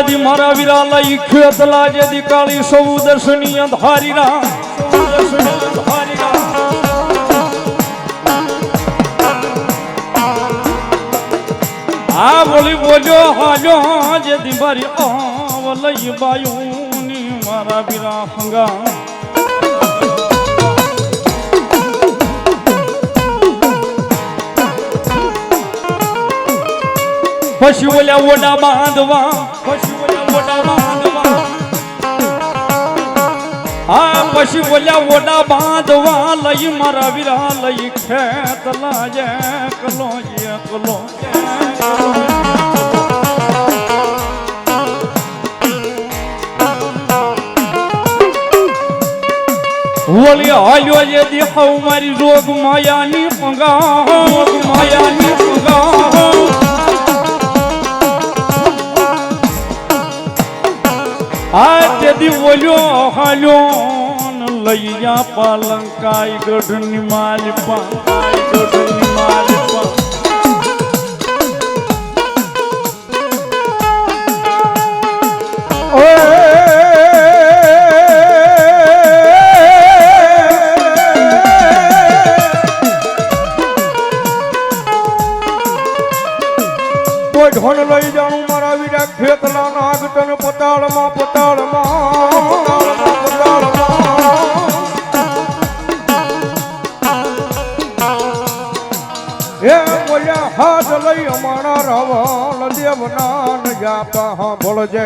જેદી મારા વીરા લઈ ખેતલા જેદી કાળી સૌ દર્શની અંધારી રા આ બોલી બોલ્યો હાજો જેદી મારી આવ લઈ બાયુની મારા વીરા હંગા પછી ઓલ્યા ઓડા બાંધવા પછી ઓલ્યા ઓડા બાંધવા હા પછી ઓલ્યા ઓડા બાંધવા લઈ મારા વિરા, લઈ ખેત લાજે કલો જે કલો ઓલી હાલ્યો જે દેખાવ મારી રોગ માયાની પંગા, રોગ માયાની પંગા. આ તેથી બોલ્યો હાલ્યો ન લઈ જા પાલંકાઈ ગઢની માલપા. ગઢની માલપા જાપા હા ભળજે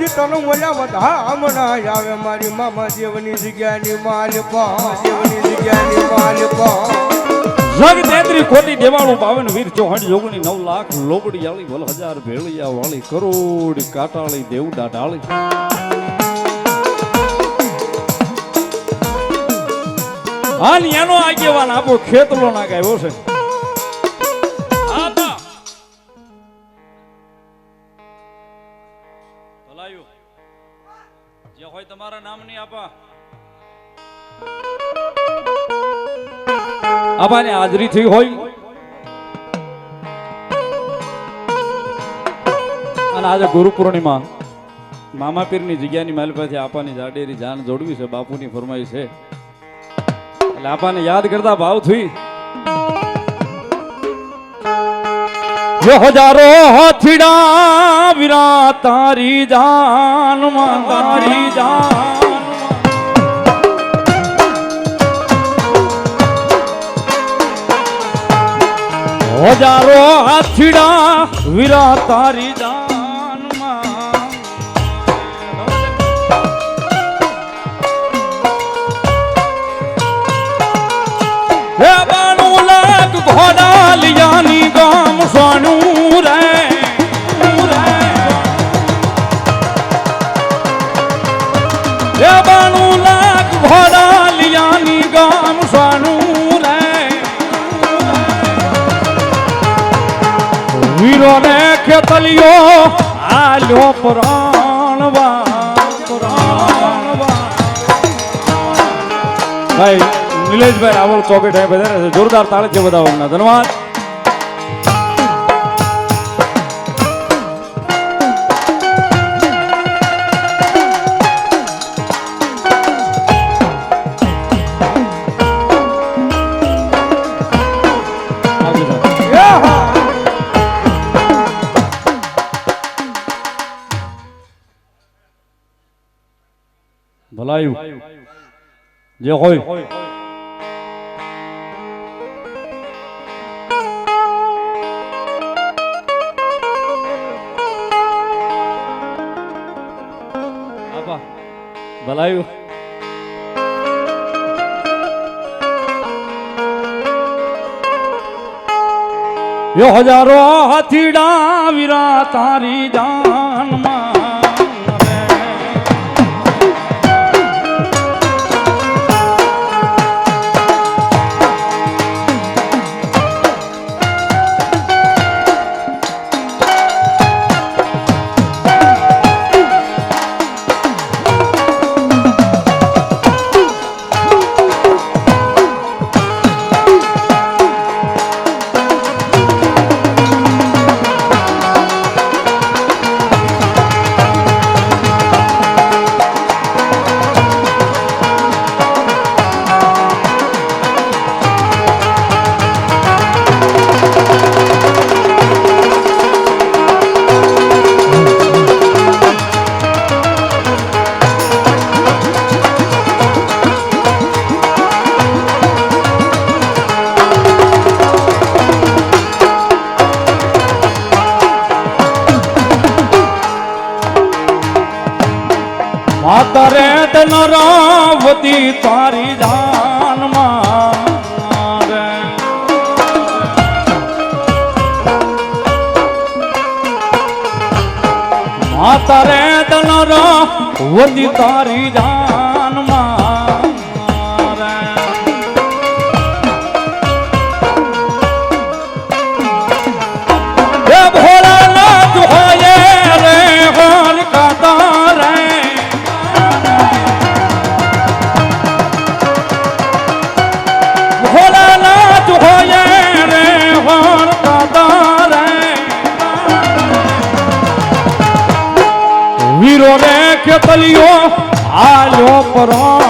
તેજી તને ઓલા બધા હમણાં આવે મારી મામા દેવની જગ્યાની માલપા દેવની જગ્યાની માલપા જગ તેત્રી કોટી દેવાળું વીર ચૌહાણ જોગણી, નવ લાખ લોબડી આળી વલ હજાર ભેળિયા વાળી, કરોડ કાટાળી, દેવડા ડાળી. હાલ એનો આગેવાન આપો ખેતરો ના ગાયો છે આપાની હાજરી થઈ હોય. અને આજે ગુરુ પૂર્ણિમા. મામા પીરની જગ્યાની માલ પાસે આપાની જાડેરી જાન જોડવી છે, બાપુની ફરમાઈ છે. એટલે આપાને યાદ કરતા ભાવ થઈ હજારો હાથીડા વિરા તારી જાન તારી જાન. હજારો હાથીડા વીરા તારી જાનમાં. હે બાણું લાખ ઘોડા લિયાની ગામ સોનું રે. હે વીરો ને ખેતલિયો, આલ્યો પ્રાણવા ભાઈ, નિલેશભાઈ રાવળ ચોકે ટાઈમ બધા જોરદાર તાળે છે બધા ધન્યવાદ. ભલાયું. જે હોય. ભલાયું. હજારો હાથીડા વીરા તારી જાન. નરાવતી તારી જાનમાં રે. માતા રે નરાવતી તારી જાનમાં ખેતલિયો આલ્યો પરણવા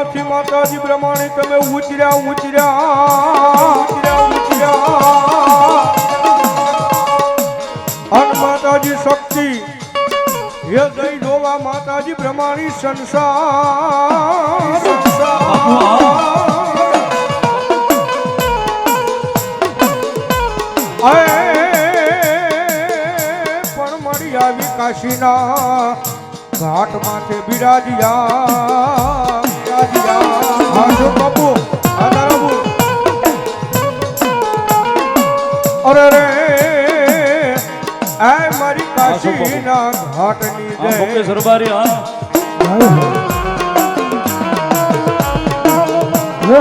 માંથી માતાજી પ્રમાણે તમે ઉતર્યા ઉતર્યા ઉતર્યા ઉતર્યા અન માતાજી શક્તિ હે જય જોવા માતાજી પ્રમાણી સંસાર. પણ મળી આવી કાશીના ઘાટ માથે બિરાજ્યા. કાશીના ઘાટની જય. રબારી હા હે.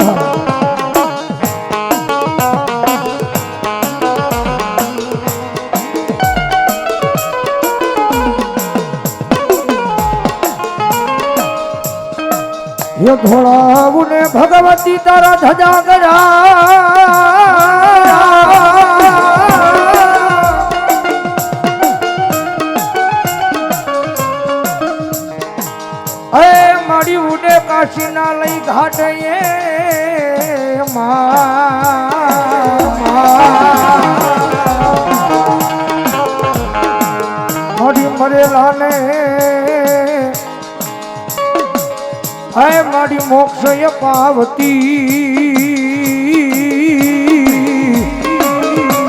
ને ભગવતી તારા ધજા ગયા અરે મારી ઉડે કાશી ના લઈ ઘાટ એ મોક્ષ પાવતી.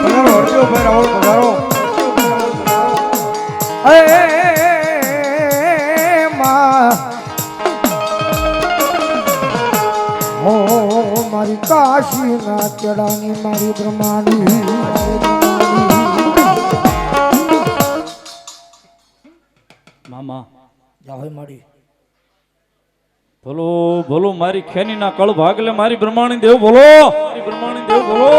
પધારો હરદેવભાઈ રાવળ પધારો એ માં હો મારી કાશી ના ચડાની મારી બ્રહ્માની. મામા. જાવે મારી. ભલો બોલો, મારી ખેનીના કળ ભાગલે મારી બ્રહ્માણી દેવ બોલો. બ્રહ્માણી દેવ બોલો.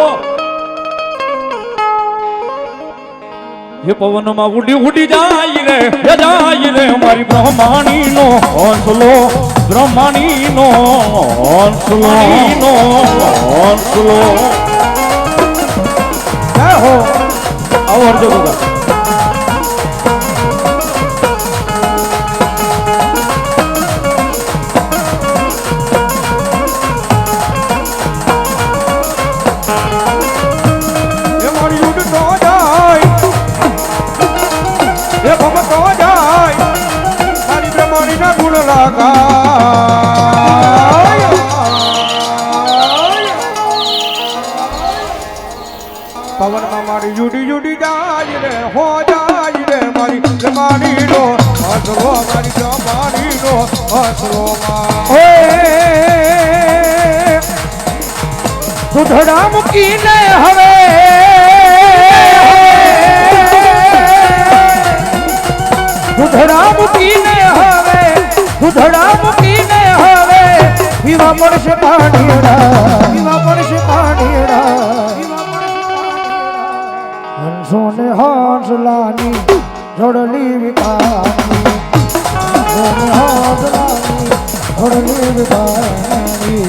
હે પવનમાં ઉડી ઉડી જાય રે, હે જાય રે મારી બ્રહ્માણી નો હંસલો બ્રહ્માણી નો હંસલો નો હંસલો. હો, આવો હરજો, દાદા. પવનમાં મારી જુડી જુડી જાય રે, હો જાય રે મારી બ્રહ્માણી નો હસલો મારી બ્રહ્માણી નો મૂકીને હવે. સુધડા મૂકીને હવે. સુધડા મૂકીને હવે પીવા પડશે પાણીડા પીવા પડશે પાણીડા હંસો ને હંસલાની જોડલી વિકાની હંસલાની વિકાની.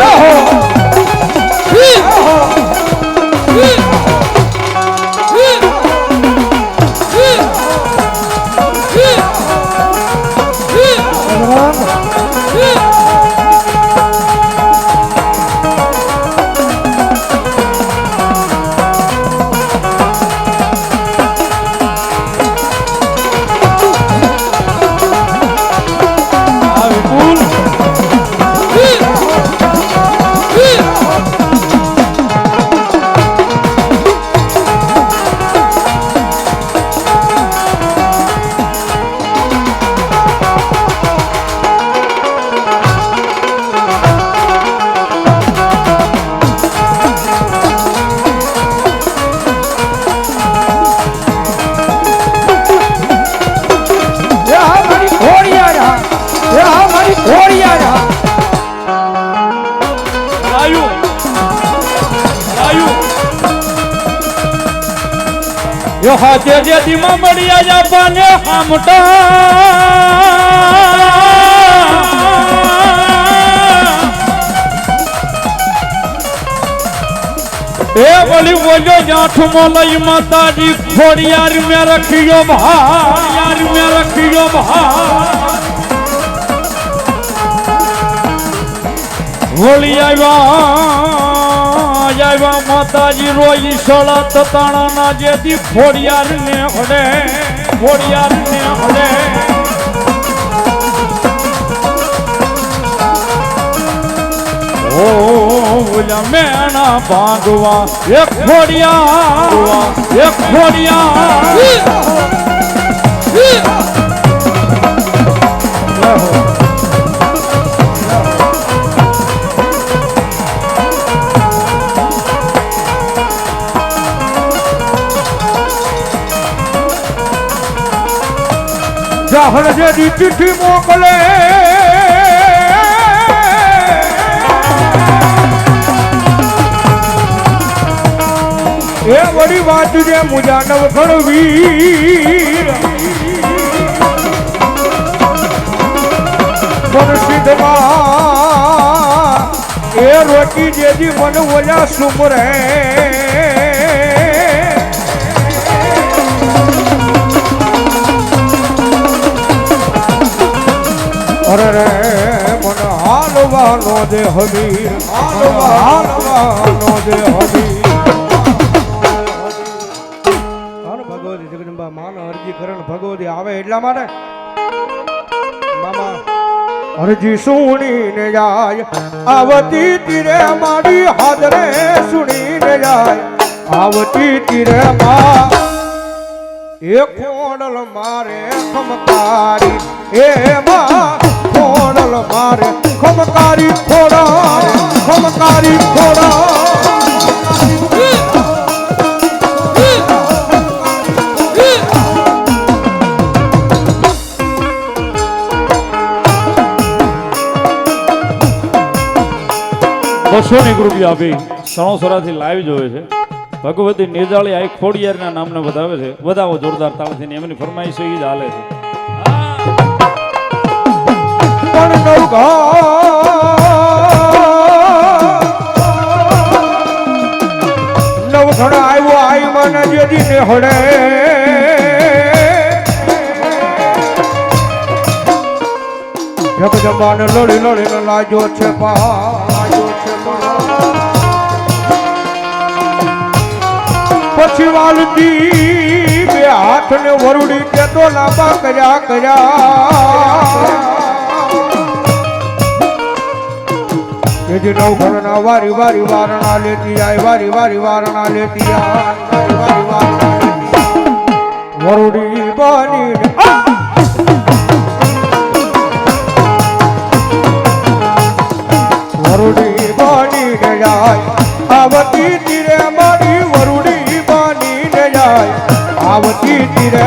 આ યો હાથે જે ધીમા મળ્યા જાપાને હામટા. એ વળી બોલ્યો, જાઠમાં લઈ માતાજી, ખોડિયાર મેં રખ્યો ભા યાર મેં રખ્યો ભા વળી આવ્યા. આવ્યા માતાજી રોઈ સળા તતાણાના જેથી ફોડિયાર ને હડે ફોડિયાર ને હડે મેણા ભાગવા એક ફોડિયા એક ખોડિયા જાહર જેની ચિઠ્ઠી મોકલે. એ વળી વાત જે મુજાનવ ખડવી મુર્શિદમાં એ રોટી જેજી મન ઓલા સુમરે. હાલવાનો દે હબી હાલવાનો દે હબી ભગવતી જગદંબા, માન અરજી કરણ ભગવતી આવે એટલા માટે? મામા, અરજી સુણીને જાય, આવતી તીરે મારી હાજરે સુણીને જાય. આવતી તીરે માં, એ કોણલ મારે ખમકારી, એ માં કોણલ મારે, ખમકારી ખોડા ખમકારી ખોડા. બસો ની આપી, સણોસરાથી લાઈવ જોવે છે. ભગવતી નિજાળી આ ખોડિયારના નામને બતાવે છે. વધાવો જોરદાર તાળથી એમની ફરમાઈશો એ જ હાલે છે. પણ નવઘા નવઘણ આવ્યો આઈ મને જેદી ને હડે જગદંબાને લડી લડીને લાજો છે લાજો પછી વાલતી બે હાથ ને વરુડી કે તો લાંબા કર્યા કર્યા. એજી નવ ઘરના વારી વારી વારણા લેતી આય, વારી વારી વારણા લેતી આય, વારી વારી વારણા લેતી આય. વરુડી બની ને વરુડી જાય, આવતી તીરે મારી વરુડી બનીને જાય, આવતી તીરે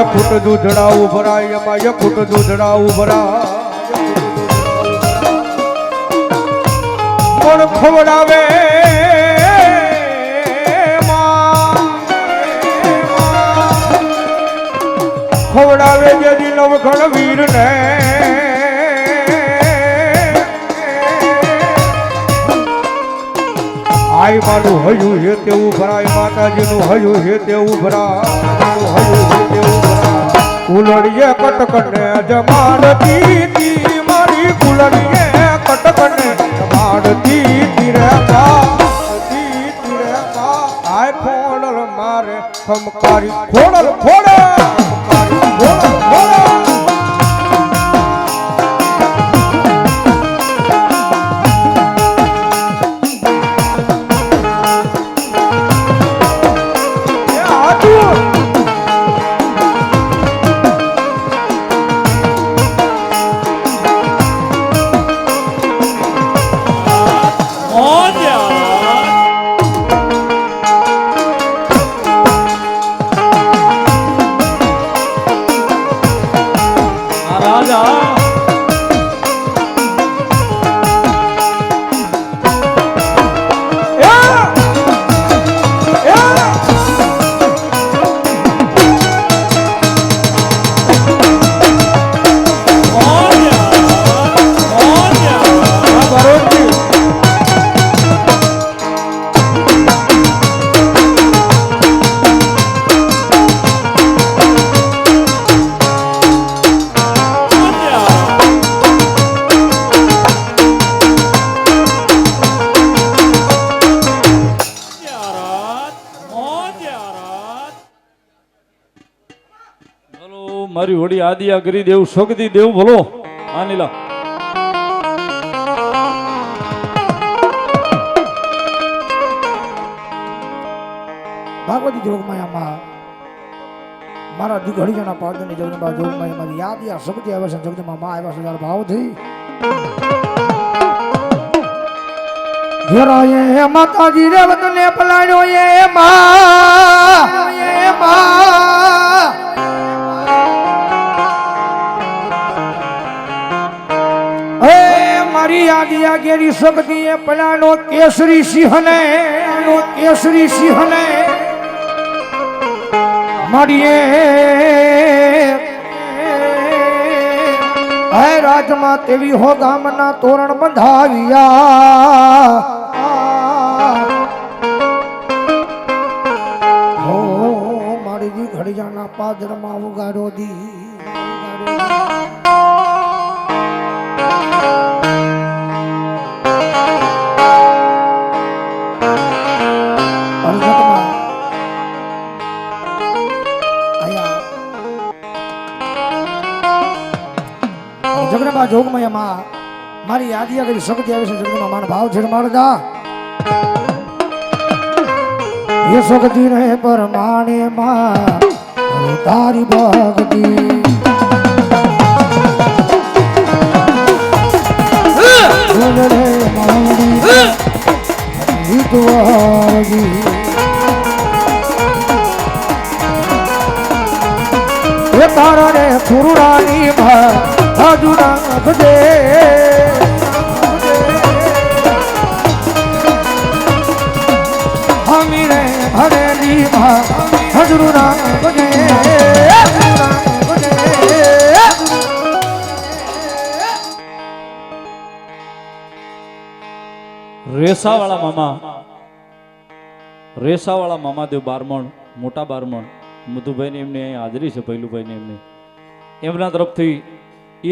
એક ફૂટ દૂધડાવું ભરાય એમાં એક ફૂટ દૂધડાવું ભરાય. પણ ખવડાવે. ખવડાવે જેની નવઘણ વીર ને આઈ માનું હયું હે તેવું ભરાય, માતાજીનું ભરાય હયું હે તેવું ભરાય. કુલડીએ કટકને જમાડતી તી મારી કુલડીએ કટકને જમાડતી તીરે કા તી તીરે કા આય ફોડલ મારે ખમકારી, ખોડલ ખોડલ મારી હોડી આદિયા કરી દેવ શોકતી દેવ ભલો હા નીલા ભાગવતી જોગમાયામાં મારા દીઘડીજાના પાદની જોગમાં જોગમાયામાં યાદ યા શક્તિ આવે છે જગદમાં માં આવ્યા છે ભાવથી. એ હે માતાજી રે વતને પલાણ્યો એ મા એ માં. મારી યાદિયા ગેરી શક્તિ એ પલાનો કેસરી સિંહને નો કેસરી સિંહને મારીએ હે રાજમાં તેવી હો ગામના તોરણ બંધાવ્યા હો મારી દી ઘડિયાના પાદરમાં ઉગાડો દી અર્જતમાં આયા જોગમયમાં. મારી યાદી આગળ શક્તિ આવે છે જગન્નાથ મારા ભાવ છે એ શક્તિ રહે પરમાણે માં. તારી ભક્તિ. તારા રે ફુરડાની ભા હજુ નાખજે હમી રે ભરેલી ભા હજુ દે રેસાવાળા મામા, રેસાવાળા મામાદેવ બારમણ, મોટા બારમણ, મધુભાઈની એમની અહીં હાજરી છે પહેલુભાઈની એમની. એમના તરફથી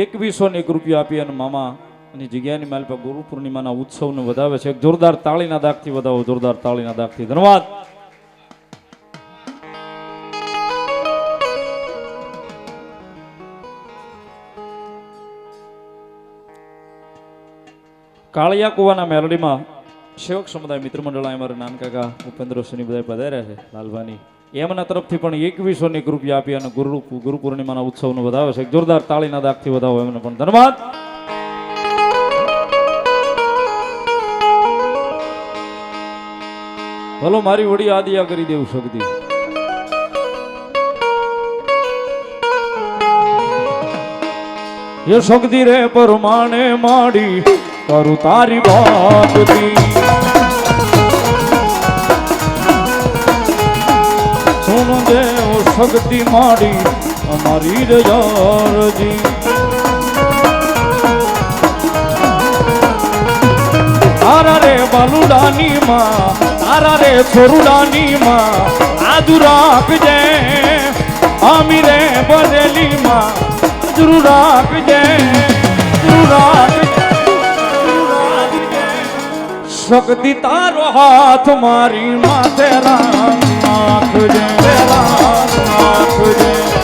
એકવીસો ને એક રૂપિયા આપી અને મામા ની જગ્યાની માલ પર ગુરુ પૂર્ણિમાના ઉત્સવને વધાવે છે. જોરદાર તાળીના દાગથી વધાવો, જોરદાર તાળીના દાગથી. ધન્યવાદ. કાળિયા કુવાના મેલડીમાં સેવક સમુદાય મિત્ર મંડળ અમારા નાનકાકા ઉપેન્દ્ર સિંહ બધા પધાર્યા છે. લાલભાની એમના તરફથી પણ એકવીસો ને આપી અને ગુરુ ગુરુ પૂર્ણિમાના ઉત્સવનો વધાવે છે. જોરદાર તાળીના દાગથી વધાવો એમને પણ ધન્યવાદ. ભલો મારી વડી આદિયા કરી દેવું શકતી. એ શક્તિ રે પરમાણે માડી, કરું તારી ભક્તિ શક્તિ માડી અમારી રજારજી તારા રે બાલુડાની માં, તારા રે છોરુડાની માં આજુ રાખજે આમી રે બરેલી માં આજુ રાખજે. શક્તિ તારો હાથ મારી માથે રામ નાખજે રામ નાખજે